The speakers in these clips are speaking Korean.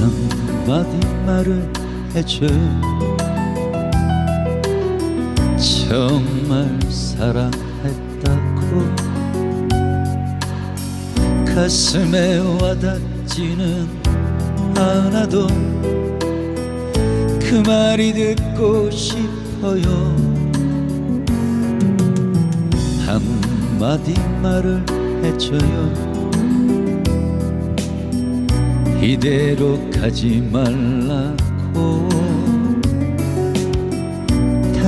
한마디 말을 해줘요 정말 사랑했다고 가슴에 와닿지는 않아도 그 말이 듣고 싶어요. 한마디 말을 해줘요. 이대로 가지 말라고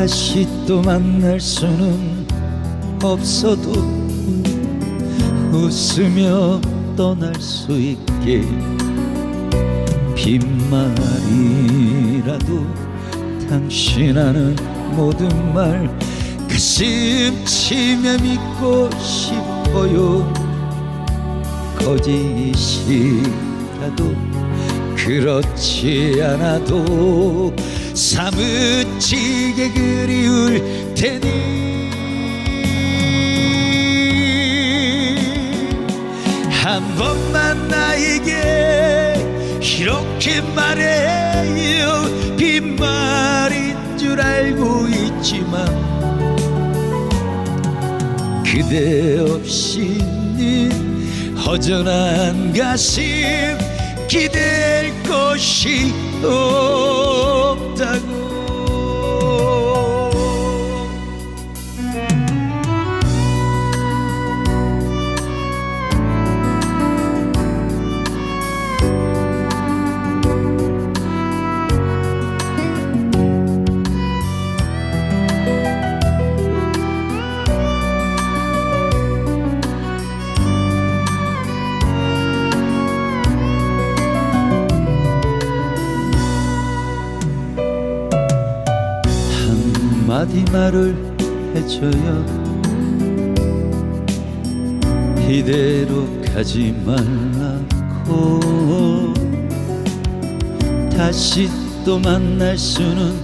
다시 또 만날 수는 없어도 웃으며 떠날 수 있게 빈말이라도 당신 하는 모든 말 가슴 치며 믿고 싶어요. 거짓이라도 그렇지 않아도 사무치게 그리울 테니. 한 번만 나에게 이렇게 말해요. 빈말인 줄 알고 있지만 그대 없이는 허전한 가슴 기댈 곳이 없다고 한마디 말을 해줘요. 이대로 가지 말라고. 다시 또 만날 수는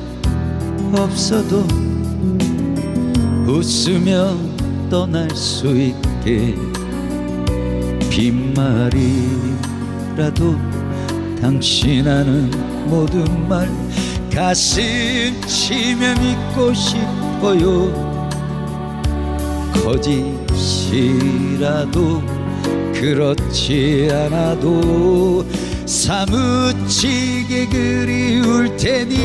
없어도 웃으며 떠날 수 있게 빈말이라도 당신 하는 모든 말 가슴 치며 믿고 싶어요. 거짓이라도 그렇지 않아도 사무치게 그리울 테니.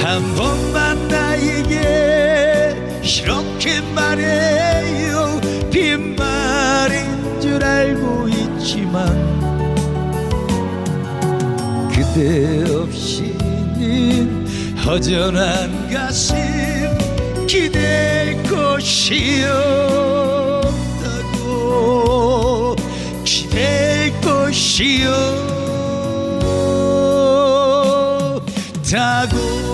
한 번만 나에게 이렇게 말해요. 빈말인 줄 알고 있지만 그대 없이는 허전한 가슴 기댈 곳이 없다고. 기댈 곳이 없다고